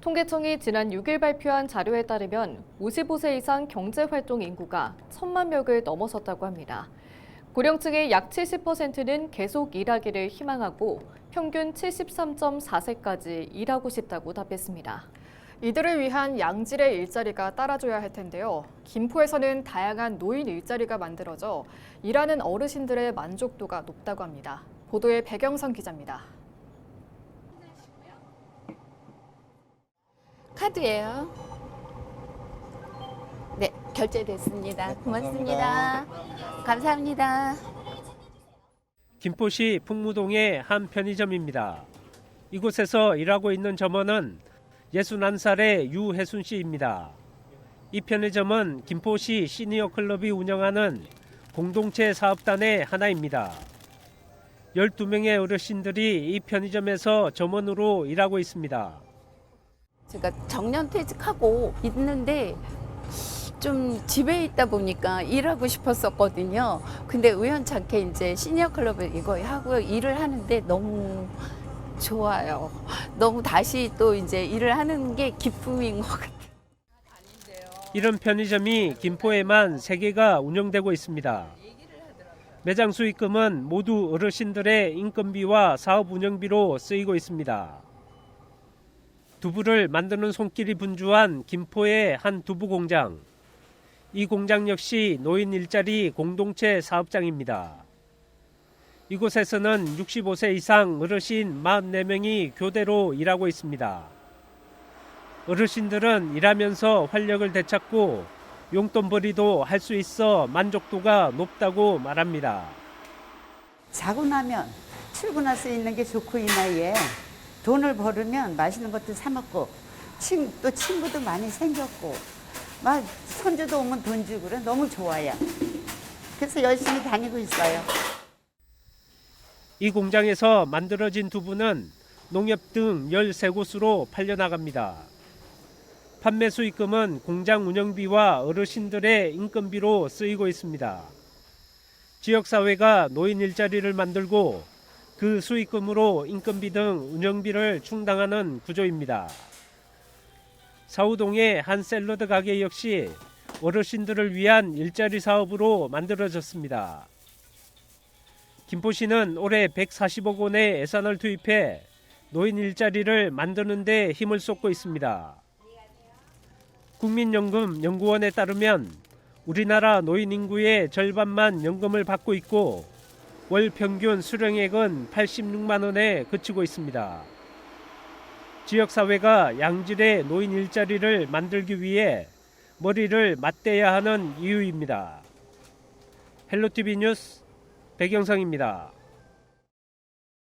통계청이 지난 6일 발표한 자료에 따르면 55세 이상 경제활동 인구가 1천만 명을 넘어섰다고 합니다. 고령층의 약 70%는 계속 일하기를 희망하고 평균 73.4세까지 일하고 싶다고 답했습니다. 이들을 위한 양질의 일자리가 따라줘야 할 텐데요. 김포에서는 다양한 노인 일자리가 만들어져 일하는 어르신들의 만족도가 높다고 합니다. 보도에 배경선 기자입니다. 카드예요. 네, 결제됐습니다. 고맙습니다. 감사합니다. 김포시 풍무동의 한 편의점입니다. 이곳에서 일하고 있는 점원은 61살의 유혜순 씨입니다. 이 편의점은 김포시 시니어 클럽이 운영하는 공동체 사업단의 하나입니다. 12명의 어르신들이 이 편의점에서 점원으로 일하고 있습니다. 제가 정년 퇴직하고 있는데 좀 집에 있다 보니까 일하고 싶었었거든요. 근데 우연찮게 이제 시니어 클럽을 이거 하고 일을 하는데 너무 좋아요. 너무 다시 또 이제 일을 하는 게 기쁨인 것 같아요. 이런 편의점이 김포에만 3개가 운영되고 있습니다. 매장 수익금은 모두 어르신들의 인건비와 사업 운영비로 쓰이고 있습니다. 두부를 만드는 손길이 분주한 김포의 한 두부 공장. 이 공장 역시 노인 일자리 공동체 사업장입니다. 이곳에서는 65세 이상 어르신 44명이 교대로 일하고 있습니다. 어르신들은 일하면서 활력을 되찾고 용돈벌이도 할 수 있어 만족도가 높다고 말합니다. 자고 나면 출근할 수 있는 게 좋고 이 나이에 돈을 벌으면 맛있는 것도 사 먹고 친, 또 친구도 많이 생겼고 막 손주도 오면 돈 주고 그래 너무 좋아요. 그래서 열심히 다니고 있어요. 이 공장에서 만들어진 두부는 농협 등 13곳으로 팔려나갑니다. 판매 수익금은 공장 운영비와 어르신들의 인건비로 쓰이고 있습니다. 지역사회가 노인 일자리를 만들고 그 수익금으로 인건비 등 운영비를 충당하는 구조입니다. 사우동의 한 샐러드 가게 역시 어르신들을 위한 일자리 사업으로 만들어졌습니다. 김포시는 올해 140억 원의 예산을 투입해 노인 일자리를 만드는 데 힘을 쏟고 있습니다. 국민연금 연구원에 따르면 우리나라 노인 인구의 절반만 연금을 받고 있고 월 평균 수령액은 86만 원에 그치고 있습니다. 지역사회가 양질의 노인 일자리를 만들기 위해 머리를 맞대야 하는 이유입니다. 헬로티비 뉴스 백영성입니다.